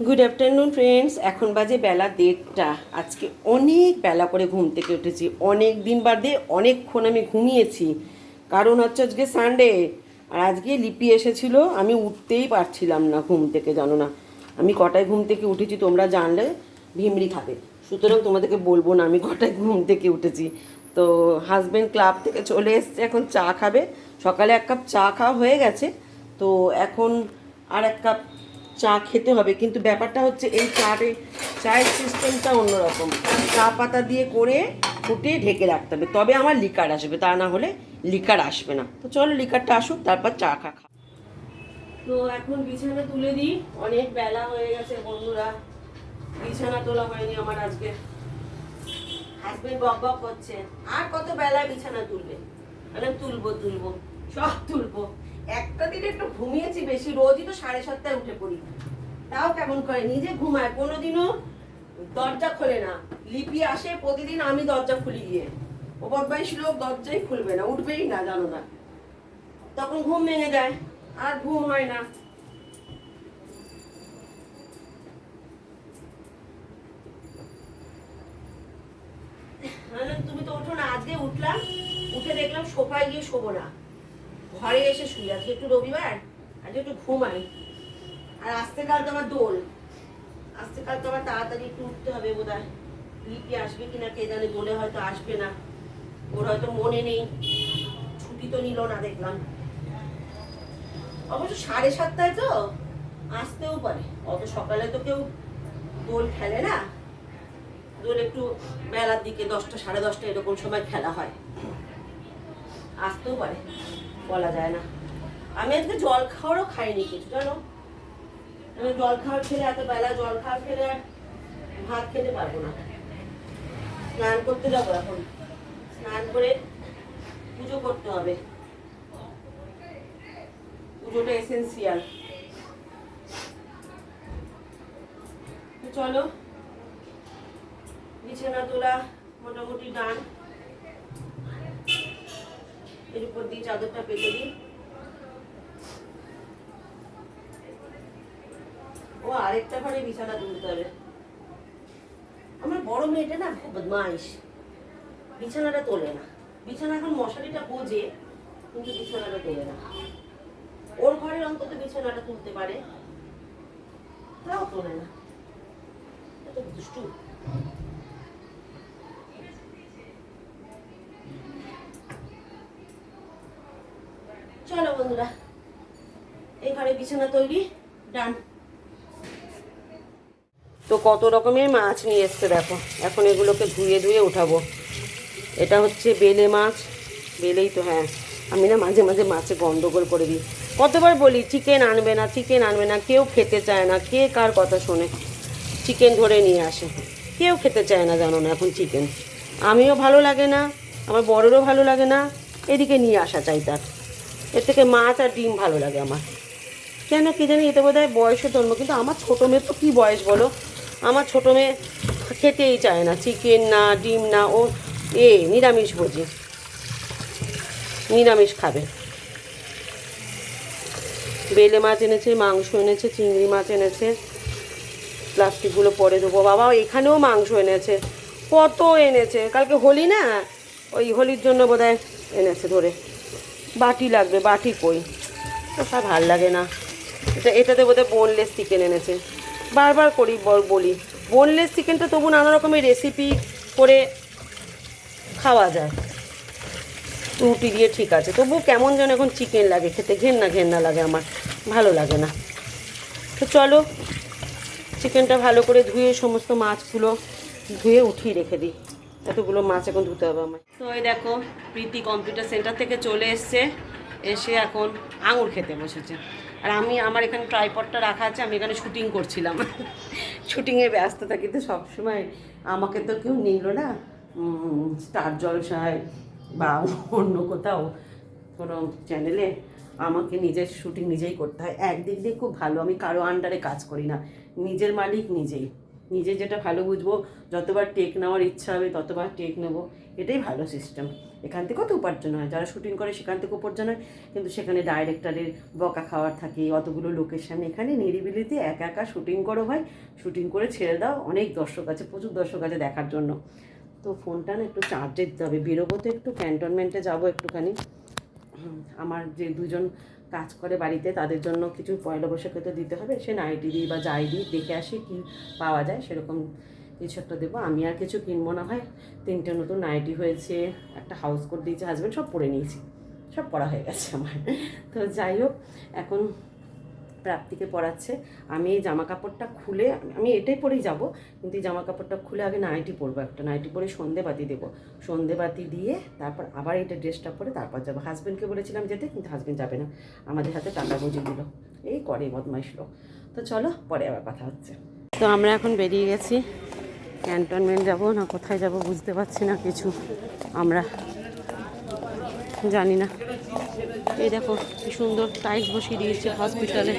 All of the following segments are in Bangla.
গুড আফটারনুন ফ্রেন্ডস এখন বাজে বেলা দেড়টা। আজকে অনেক বেলা করে ঘুম থেকে উঠেছি। অনেক দিন বাদে অনেকক্ষণ আমি ঘুমিয়েছি। কারণ হচ্ছে আজকে সানডে আর আজকে লিপি এসেছিল, আমি উঠতেই পারছিলাম না ঘুম থেকে, জানো না। আমি কটায় ঘুম থেকে উঠেছি তোমরা জানলে, ভিমরি খাবে। সুতরাং তোমাদেরকে বলব না, আমি কটায় ঘুম থেকে উঠেছি। তো হাজব্যান্ড ক্লাব থেকে চলে এসছে, এখন চা খাবে। সকালে এক কাপ চা খাওয়া হয়ে গেছে। তো এখন আর এক কাপ চা খেতে হবে। কিন্তু ব্যাপারটা হচ্ছে এই চাটে চায়ের সিস্টেমটা অন্যরকম। চা পাতা দিয়ে করে ফুটিয়ে ঢেকে রাখতে হবে। তবে আমার লিকার আসবে, তা না হলে লিকার আসবে না। তো চলো লিকারটা আসুক, তারপর চা খা খা। তো এখন বিছানা তুলে দিই। অনেক বেলা হয়ে গেছে বন্ধুরা। বিছানা তোলা হয়নি আমার আজকে। হাজবেন্ড বক বক করছে। আর কত বেলা বিছানা তুলবে? মানে তুলবো তুলবো। সব তুলবো। একটা দিন একটু ঘুমিয়েছি বেশি, রোজই তো সাড়ে সাতটায় উঠে পড়ি। তাও কেমন করে, নিজে ঘুমায়, কোনোদিনও দরজা খোলে না। লিপি আসে, প্রতিদিন আমি দরজা খুলি গিয়ে। ও বদমাইশ লোক দরজাই খুলবে না, উঠবেই না, জানো না। তখন ঘুম ভেঙে যায়, আর ঘুম হয় না। তুমি তো ওঠো না, আজকে উঠলাম, উঠে দেখলাম সোফায় গিয়ে শোবো না। ঘরে এসে শুই, আজকে একটু রবিবার, আজকে একটু ঘুমাই। আর আসতে কাল তো আমার দোল। আসতে কাল তো আমার তাড়াতাড়ি একটু উঠতে হবে বোধ হয় লিপি আসবে কিনা কে জানে দোলে হয়তো আসবে না। ওর হয়তো মনে নেই। ছুটি তো নিল না, দেখলাম। অবশ্য সাড়ে সাতটায় তো আসতেও পারে। অত সকালে তো কেউ দোল খেলে না। দোল একটু বেলার দিকে, দশটা, সাড়ে দশটা এরকম সময় খেলা হয়। আসতেও পারে। বলা যায় না। আমি আজকে জল খাওয়ারও খাইনি কিছু, জানো? আমি জল খাওয়ার খেলে এত বেলা জল খাওয়ার খেলে আর ভাত খেতে পারব না। স্নান করতে যাব এখন। স্নান করে পুজো করতে হবে। পুজোটা এসেন্সিয়াল চলো, বিছানা তোলা মোটামুটি ডান এর উপর দিয়ে চাদরটা পেতে দিই ও আরেকটা ঘরে বিছানা তুলতে হবে আমার বড় মেয়েটা না বদমাইশ। বিছানাটা তোলে না। বিছানা এখন মশারিটা বোঝে, কিন্তু বিছানাটা তোলে না। ওর ঘরের অন্তত বিছানাটা তুলতে পারে। তাও তোলে না। এত দুষ্টু। বন্ধুরা, এই ঘরে বিছানা তৈরি, ডান। তো কত রকমের মাছ নিয়ে এসছে দেখো। এখন এগুলোকে ধুয়ে ধুয়ে উঠাবো। এটা হচ্ছে বেলে মাছ। বেলেই তো হ্যাঁ। আমি না মাঝে মাঝে মাছে গন্ডগোল করে দিই। কতবার বলি, চিকেন আনবে না, চিকেন আনবে না, কেউ খেতে চায় না, কে কার কথা শোনে? চিকেন ধরে নিয়ে আসে। কেউ খেতে চায় না জানো না এখন চিকেন। আমিও ভালো লাগে না, আমার বড়েরও ভালো লাগে না। এদিকে নিয়ে আসা চাই তার। এর থেকে মাছ আর ডিম ভালো লাগে আমার। কেন কি জানি এতে বোধ হয় বয়সে জন্ম, কিন্তু আমার ছোটো মেয়ে তো কী বয়স বলো? আমার ছোটো মেয়ে খেতেই চায় না, চিকেন না, ডিম না, ও এ, নিরামিষ ভোজি। নিরামিষ খাবে। বেলে মাছ এনেছে, মাংস এনেছে, চিংড়ি মাছ এনেছে, প্লাস্টিকগুলো পরে দেবো। বাবা এখানেও মাংস এনেছে, কত এনেছে। কালকে হোলি না? ওই হোলির জন্য বোধহয় এনেছে ধরে। বাটি লাগবে, বাটি কই? ওটা ভালো লাগে না। এটা, এটাতে বোধহয় বোনলেস চিকেন এনেছে। বারবার করি, বল- বলি। বোনলেস চিকেনটা তবু নানা রকমের রেসিপি করে খাওয়া যায়। রুটি দিয়ে ঠিক আছে। তবু কেমন যেন এখন চিকেন লাগে, খেতে ঘেন্না ঘেন্না লাগে আমার। ভালো লাগে না। তো চলো চিকেনটা ভালো করে ধুয়ে সমস্ত মাছগুলো ধুয়ে উঠিয়ে রেখে দিই। এতগুলো মাছ এখন ধুতে হবে আমার তো এই দেখো, প্রীতি কম্পিউটার সেন্টার থেকে চলে এসছে, এসে এখন আঙুর খেতে বসেছে। আর আমি, আমার এখানে ট্রাইপডটা রাখা আছে, আমি এখানে শুটিং করছিলাম। শুটিংয়ে ব্যস্ত থাকি তো সবসময় আমাকে তো কেউ নিল না। স্টার জলসায় বা অন্য কোথাও কোনো চ্যানেলে আমাকে নিজের শুটিং নিজেই করতে হয়। একদিক দিয়ে খুব ভালো, আমি কারও আন্ডারে কাজ করি না। নিজের মালিক নিজেই। নিজে যেটা ভালো বুঝব, যতবার টেক নেওয়ার ইচ্ছা হবে ততবার টেক নেব। এটাই ভালো সিস্টেম এখান থেকেও তো উপার্জন হয়। যারা শুটিং করে সেখান থেকে উপার্জন হয়। কিন্তু সেখানে ডাইরেক্টরের বকা খাওয়ার থাকে, অতগুলো লোকের সামনে এখানে নিরিবিলিতে একা একা শুটিং করো ভাই। শুটিং করে ছেড়ে দাও। অনেক দর্শক আছে, প্রচুর দর্শক আছে দেখার জন্য। তো ফোনটা না একটু চার্জে দিতে হবে। বেরোবো তো একটু ক্যান্টনমেন্টে যাব একটুখানি। আমার যে দুজন কাজ করে বাড়িতে, তাদের জন্য কিছু পয়লা বৈশাখে তো দিতে হবে। সে নাইটি দিই বা যাই দিই দেখে আসি কি পাওয়া যায় সেরকম কিছু একটা দেবো। আমি আর কিছু কিনবো না হয়। তিনটে নতুন নাইটি হয়েছে, একটা হাউস কোট দিয়েছে হাজব্যান্ড সব পরে নিয়েছি। সব পড়া হয়ে গেছে আমার। তো যাই হোক, এখন প্রাপ্তিকে পড়াচ্ছে। আমি এই জামা কাপড়টা খুলে, আমি এটাই পরেই যাব, কিন্তু এই জামা কাপড়টা খুলে আগে নাইটি পরবো একটা। নাইটি পরে সন্ধেবাতি দেবো। সন্ধেবাতি দিয়ে তারপর আবার এটা ড্রেসটা পরে তারপর যাব। হাজব্যান্ডকে বলেছিলাম যেতে, কিন্তু হাজব্যান্ড যাবে না। আমাদের হাতে টাকা বুঝিয়ে দিল। এই করে বদমাইশ লোক। তো চলো, পরে আবার কথা হচ্ছে। তো আমরা এখন বেরিয়ে গেছি। ক্যান্টনমেন্ট যাব না, কোথায় যাব বুঝতে পারছি না কিছু। আমরা জানি না। এই দেখো, কি সুন্দর টাইলস বসিয়ে দিয়েছে হসপিটালে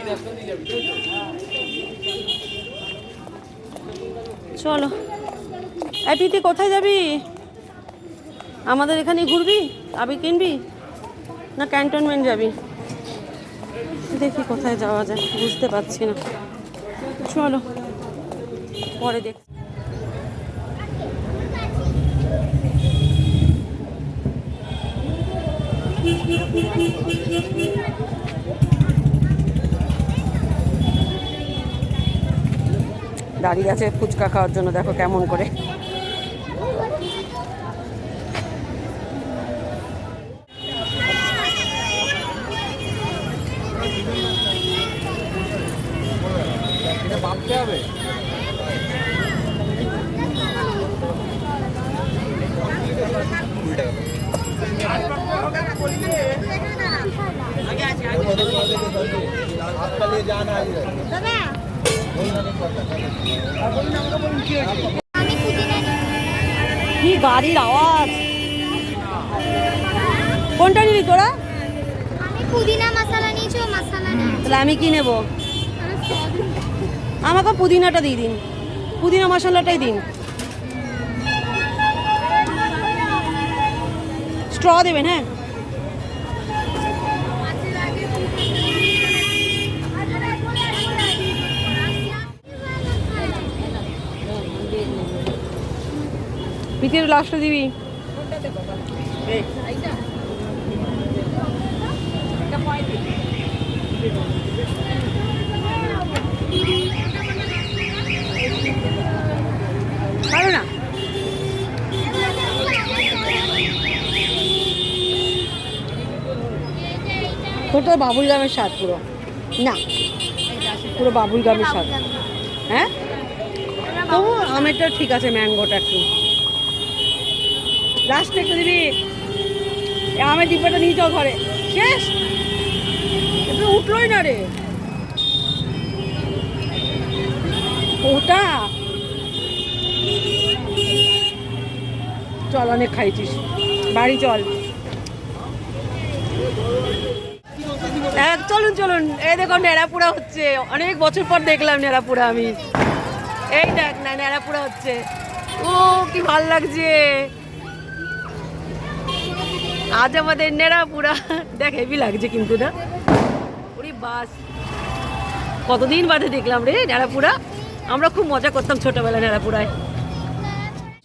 চলো। এই কোথায় যাবি? আমাদের এখানে ঘুরবি? আবি কিনবি? না ক্যান্টনমেন্ট যাবি? দেখি কোথায় যাওয়া যায়, বুঝতে পারছি না। চলো, পরে দেখ দাঁড়িয়ে আছে ফুচকা খাওয়ার জন্য দেখো কেমন করে। কি গাড়ির আওয়াজ? কোনটা নিবি তোরা? পুদিনা মশলা নিয়েছি তাহলে আমি কি নেব? আমাকে পুদিনাটা দিয়ে দিন। পুদিনা মশলাটাই দিন। স্ট্র দেবেন হ্যাঁ। পিঠের লাস্টটা দিবি। তোরটা বাবুল গামের স্বাদ পুরো। না, পুরো বাবুল গামের স্বাদ। হ্যাঁ? তবু আমেরটা ঠিক আছে, ম্যাঙ্গোটা একটু। লাস্ট একটু দিবি, আমের ডিব্বাটা নিয়ে যাও ঘরে। শেষ! একটু উঠলোই না রে। ওটা? চল, অনেক খাইছিস। বাড়ি চল। চলুন চলুন। এই দেখো নেড়াপুরা হচ্ছে। অনেক বছর পর দেখলাম নেড়াপুরা আমি। এই দেখ না নেড়াপুরা হচ্ছে। ও, কি ভালো লাগছে। আজ আমাদের নেড়াপুরা দেখ হেভি লাগছে কিন্তু না। ওরে বাস। কতদিন বাদে দেখলাম রে নেড়াপুরা আমরা খুব মজা করতাম ছোটবেলা নেড়াপুরায়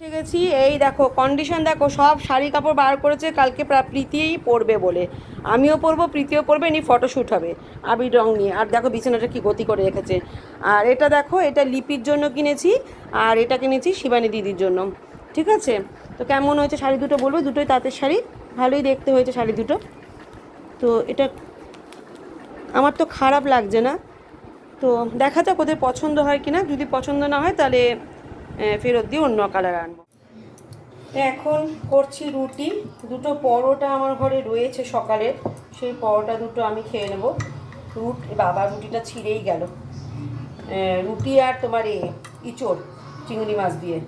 এসে গেছি। এই দেখো কন্ডিশন দেখো, সব শাড়ি কাপড় বার করেছে, কালকে প্রা- প্রীতিই পরবে বলে। আমিও পরবো, প্রীতিও পরবে নি ফটোশ্যুট হবে, আবির রং নিয়ে। আর দেখো বিছানাটা কি গতি করে রেখেছে। আর এটা দেখো, এটা লিপির জন্য কিনেছি, আর এটা কিনেছি শিবানী দিদির জন্য। ঠিক আছে? তো কেমন হয়েছে শাড়ি দুটো বলব? দুটোই তাঁতের শাড়ি। ভালোই দেখতে হয়েছে শাড়ি দুটো। তো এটা আমার তো খারাপ লাগছে না। তো দেখা যাক ওদের পছন্দ হয় কিনা। যদি পছন্দ না হয় তাহলে ফেরত দিয়ে অন্য কালার আনব। এখন করছি রুটি। দুটো পরোটা আমার ঘরে রয়েছে সকালের সেই পরোটা দুটো আমি খেয়ে নেব। রুট, বাবা রুটিটা ছিঁড়েই গেল। রুটি আর তোমার এ, ইচড়, চিংড়ি মাছ দিয়ে।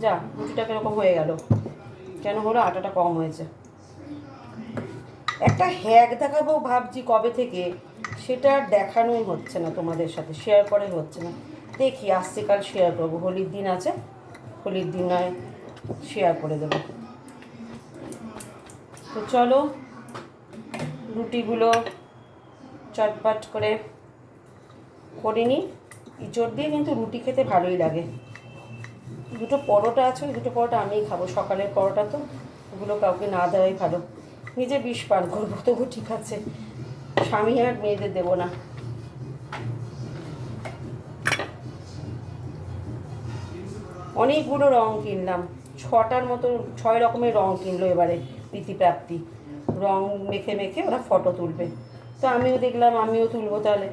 যা, রুটিটা কীরকম হয়ে গেল। কেন হলো? আটাটা কম হয়েছে। একটা হ্যাক দেখাবো ভাবছি কবে থেকে। সেটা দেখানোই হচ্ছে না তোমাদের সাথে। শেয়ার করে হচ্ছে না। দেখি, আসছে কাল শেয়ার করব। হোলির দিন আছে, হোলির দিন নয় শেয়ার করে দেবো। তো চলো, রুটিগুলো চটপট করে করে নিই। ইঁচড় দিয়ে কিন্তু রুটি খেতে ভালোই লাগে। দুটো পরোটা আছে, ওই দুটো পরোটা আমিই খাব। সকালের পরোটা তো, ওগুলো কাউকে না দেওয়াই ভালো। নিজে বিষ পান করব, তবু ঠিক আছে। স্বামী আর মেয়েদের দেবো না। অনেকগুলো রং কিনলাম। ছটার মতো, ছয় রকমের রং কিনলো এবারে প্রীতিপ্রাপ্তি রং মেখে মেখে ওরা ফটো তুলবে। তো আমিও দেখলাম, আমিও তুলবো তাহলে।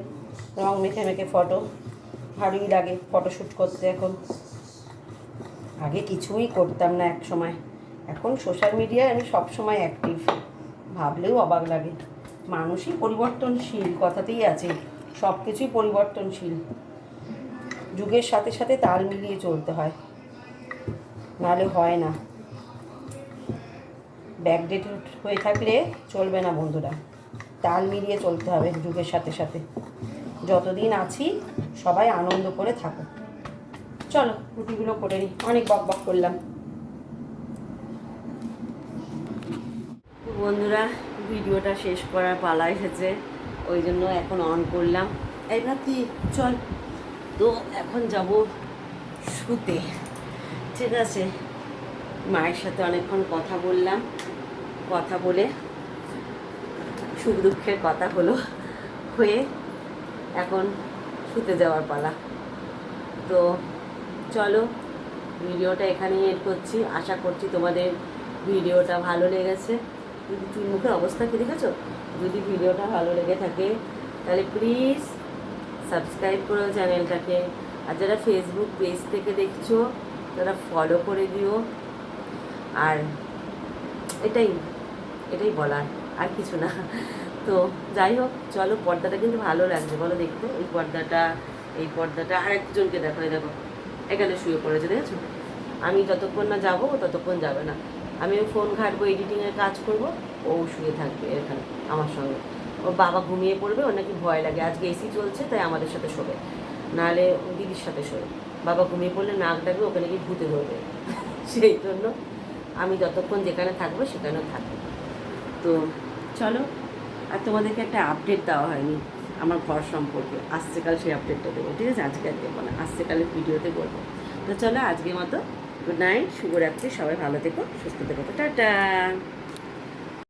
রং মেখে মেখে ফটো ভালোই লাগে ফটোশ্যুট করতে এখন। আগে কিছুই করতাম না এক সময়। এখন সোশ্যাল মিডিয়ায় আমি সব সময় অ্যাক্টিভ ভাবলেও অবাক লাগে। মানুষই পরিবর্তনশীল, কথাতেই আছে। সব কিছুই পরিবর্তনশীল। যুগের সাথে সাথে তাল মিলিয়ে চলতে হয়। নাহলে হয় না। ব্যাকডেট হয়ে থাকলে চলবে না বন্ধুরা। তাল মিলিয়ে চলতে হবে যুগের সাথে সাথে। যতদিন আছি, সবাই আনন্দ করে থাকো। চলো, রুটিগুলো করে নিই। অনেক বক বক করলাম। বন্ধুরা, ভিডিওটা শেষ করার পালা এসেছে। ওই জন্য এখন অন করলাম। এই ভাবছি চল। তো এখন যাব শুতে। ঠিক আছে। মায়ের সাথে অনেকক্ষণ কথা বললাম। কথা বলে সুখ দুঃখের কথা হলো হয়ে এখন শুতে যাওয়ার পালা। তো চলো, ভিডিওটা এখানেই এড করছি। আশা করছি তোমাদের ভিডিওটা ভালো লেগেছে। চুল মুখের অবস্থা কি দেখেছ? যদি ভিডিওটা ভালো লেগে থাকে, তাহলে প্লিজ সাবস্ক্রাইব করো চ্যানেলটাকে। আর যারা ফেসবুক পেজ থেকে দেখছ তারা ফলো করে দিও। আর এটাই এটাই বলার, আর কিছু না। তো যাই হোক, চলো, পর্দাটা কিন্তু ভালো লাগছে। বলো দেখতে, এই পর্দাটা এই পর্দাটা আর একজনকে দেখো দেখো, এখানে শুয়ে পড়েছে, দেখেছ? আমি যতক্ষণ না যাব ততক্ষণ যাবে না। আমি ফোন ঘাটবো এডিটিংয়ের কাজ করব, ও শুয়ে থাকবে এখানে, আমার সঙ্গে। ওর বাবা ঘুমিয়ে পড়বে, ওর নাকি ভয় লাগে। আজকে এসি চলছে, তাই আমাদের সাথে শোবে। নাহলে দিদির সাথে শোবে। বাবা ঘুমিয়ে পড়লে নাক ডাকবে ওখানে গিয়ে ভূতে ধরবে। সেই জন্য আমি যতক্ষণ যেখানে থাকব সেখানেও থাকব। তো চলো, আর তোমাদেরকে একটা আপডেট দেওয়া হয়নি আমার ঘর সম্পর্কে। আসছেকাল সেই আপডেটটা দেবো, ঠিক আছে? আজকে আর দেবো না আসছেকালের ভিডিওতে বলব। তো চলো আজকের মতো গুড নাইট শুভরাত্রি, সবাই ভালো থেকো, সুস্থ থেকো। টাটা!